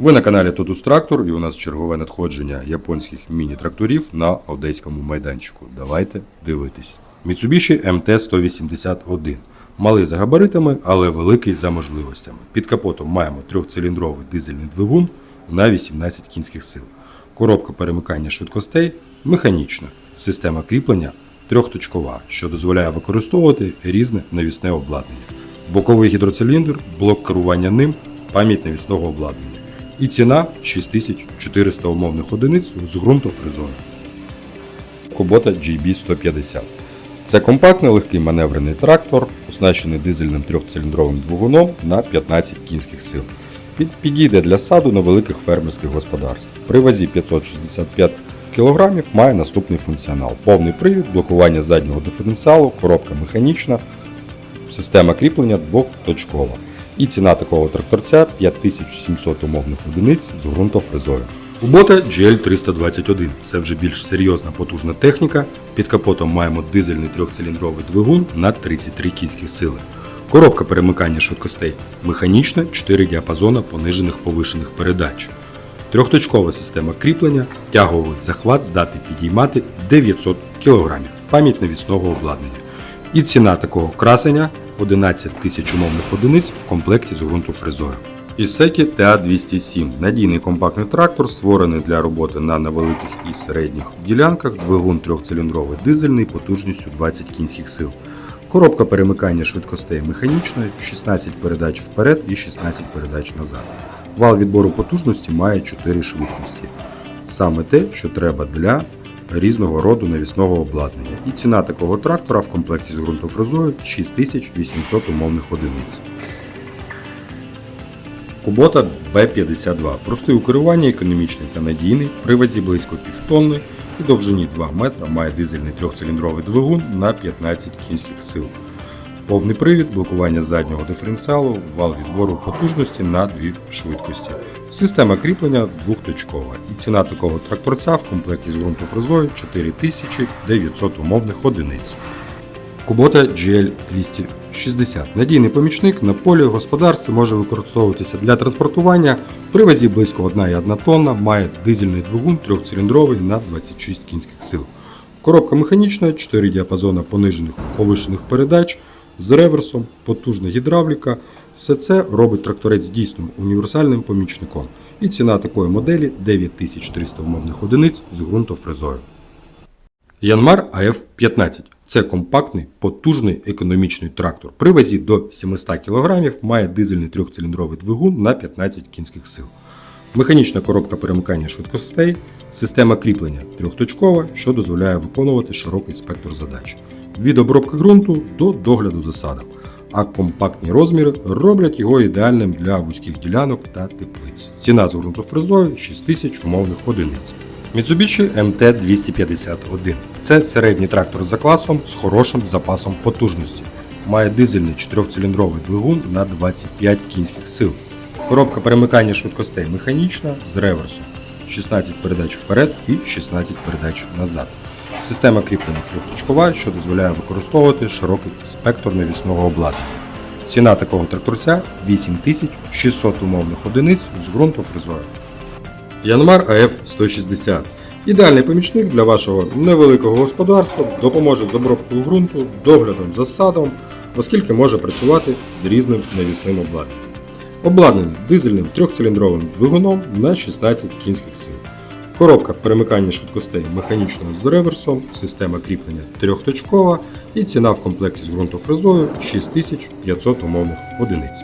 Ви на каналі Totus Tractor і у нас чергове надходження японських міні-тракторів на одеському майданчику. Давайте дивитись. Mitsubishi MT-181. Малий за габаритами, але великий за можливостями. Під капотом маємо трьохциліндровий дизельний двигун на 18 кінських сил. Коробка перемикання швидкостей механічна. Система кріплення трьохточкова, що дозволяє використовувати різне навісне обладнання. Боковий гідроциліндр, блок керування ним, пам'ять навісного обладнання. І ціна 6400 умовних одиниць з ґрунтофрезою. Кубота GB150. Це компактний легкий маневрений трактор, оснащений дизельним трьохциліндровим двигуном на 15 кінських сил. Під- Підійде для саду невеликих фермерських господарств. При вазі 565 кг має наступний функціонал: повний привід, блокування заднього диференціалу, коробка механічна, система кріплення двохточкова. І ціна такого тракторця 5700 умовних одиниць з ґрунтофрезою. Кубота GL321 це вже більш серйозна потужна техніка. Під капотом маємо дизельний трьохциліндровий двигун на 33 кінських сили. Коробка перемикання швидкостей механічна, 4 діапазона понижених повишених передач. Трьохточкова система кріплення, тяговий захват здатний підіймати 900 кг, пам'ять навісного обладнання. І ціна такого красення 11 тисяч умовних одиниць в комплекті з ґрунтофрезою. Ісекі TA207 надійний компактний трактор, створений для роботи на невеликих і середніх ділянках, двигун трьохциліндровий дизельний потужністю 20 кінських сил. Коробка перемикання швидкостей механічна, 16 передач вперед і 16 передач назад. Вал відбору потужності має 4 швидкості. Саме те, що треба для різного роду навісного обладнання. І ціна такого трактора в комплекті з ґрунтофрезою 6800 умовних одиниць. Кубота B52. Простий у керуванні, економічний та надійний, при вазі близько півтонни і довжині 2 метра має дизельний трьохциліндровий двигун на 15 кінських сил. Повний привід, блокування заднього диференціалу, вал відбору потужності на дві швидкості. Система кріплення двохточкова. І ціна такого тракторця в комплекті з ґрунтофрезою 4900 умовних одиниць. Кубота GL260. Надійний помічник на полі господарстві може використовуватися для транспортування. При вазі близько 1,1 тонна, має дизельний двигун трьохциліндровий на 26 кінських сил. Коробка механічна, 4 діапазона понижених повишених передач з реверсом, потужна гідравліка. Все це робить тракторець дійсно універсальним помічником. І ціна такої моделі 9300 умовних одиниць з ґрунтофрезою. Янмар АФ-15 це компактний, потужний економічний трактор. При вазі до 700 кг має дизельний трьохциліндровий двигун на 15 кінських сил. Механічна коробка перемикання швидкостей, система кріплення трьохточкова, що дозволяє виконувати широкий спектр задач від обробки ґрунту до догляду за садом. А компактні розміри роблять його ідеальним для вузьких ділянок та теплиць. Ціна з ґрунтофрезою 6000 умовних одиниць. Mitsubishi MT-251 це середній трактор за класом з хорошим запасом потужності. Має дизельний 4-циліндровий двигун на 25 кінських сил. Коробка перемикання швидкостей механічна з реверсом. 16 передач вперед і 16 передач назад. Система кріплення трьохточкова, що дозволяє використовувати широкий спектр навісного обладнання. Ціна такого тракторця 8600 умовних одиниць з ґрунтофрезою. Янмар АФ 160. Ідеальний помічник для вашого невеликого господарства, допоможе з обробкою ґрунту, доглядом за садом, оскільки може працювати з різним навісним обладнанням. Обладнаний дизельним трьохциліндровим двигуном на 16 кінських сил. Коробка перемикання швидкостей механічного з реверсом, система кріплення трьохточкова і ціна в комплекті з ґрунтофрезою 6500 умовних одиниць.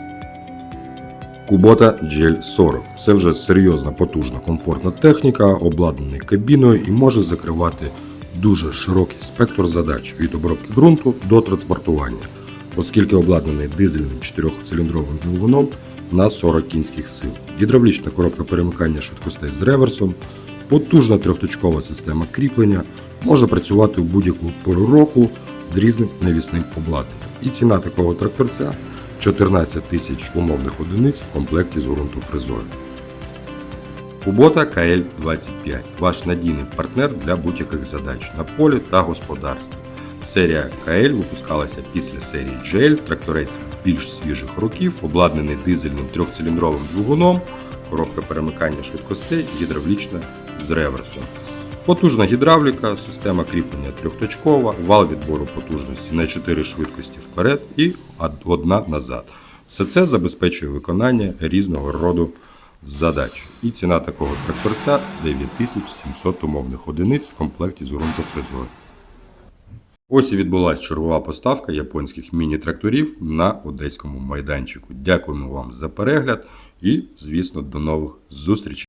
Кубота GL 40 це вже серйозна, потужна, комфортна техніка, обладнаний кабіною і може закривати дуже широкий спектр задач від обробки ґрунту до транспортування, оскільки обладнаний дизельним 4-циліндровим двигуном на 40 кінських сил, гідравлічна коробка перемикання швидкостей з реверсом, потужна трьохточкова система кріплення, може працювати у будь-яку пору року з різним навісним обладнанням. І ціна такого тракторця 14 тисяч умовних одиниць в комплекті з ґрунтофрезою. Кубота КЛ-25 ваш надійний партнер для будь-яких задач на полі та господарстві. Серія КЛ випускалася після серії GL, тракторець більш свіжих років, обладнаний дизельним трьохциліндровим двигуном, коробка перемикання швидкостей, гідравлічна з реверсом. Потужна гідравліка, система кріплення трьохточкова, вал відбору потужності на 4 швидкості вперед і одна назад. Все це забезпечує виконання різного роду задач. І ціна такого тракторця 9700 умовних одиниць в комплекті з ґрунтофрезою. Ось і відбулася чергова поставка японських міні-тракторів на одеському майданчику. Дякуємо вам за перегляд і, звісно, до нових зустрічей.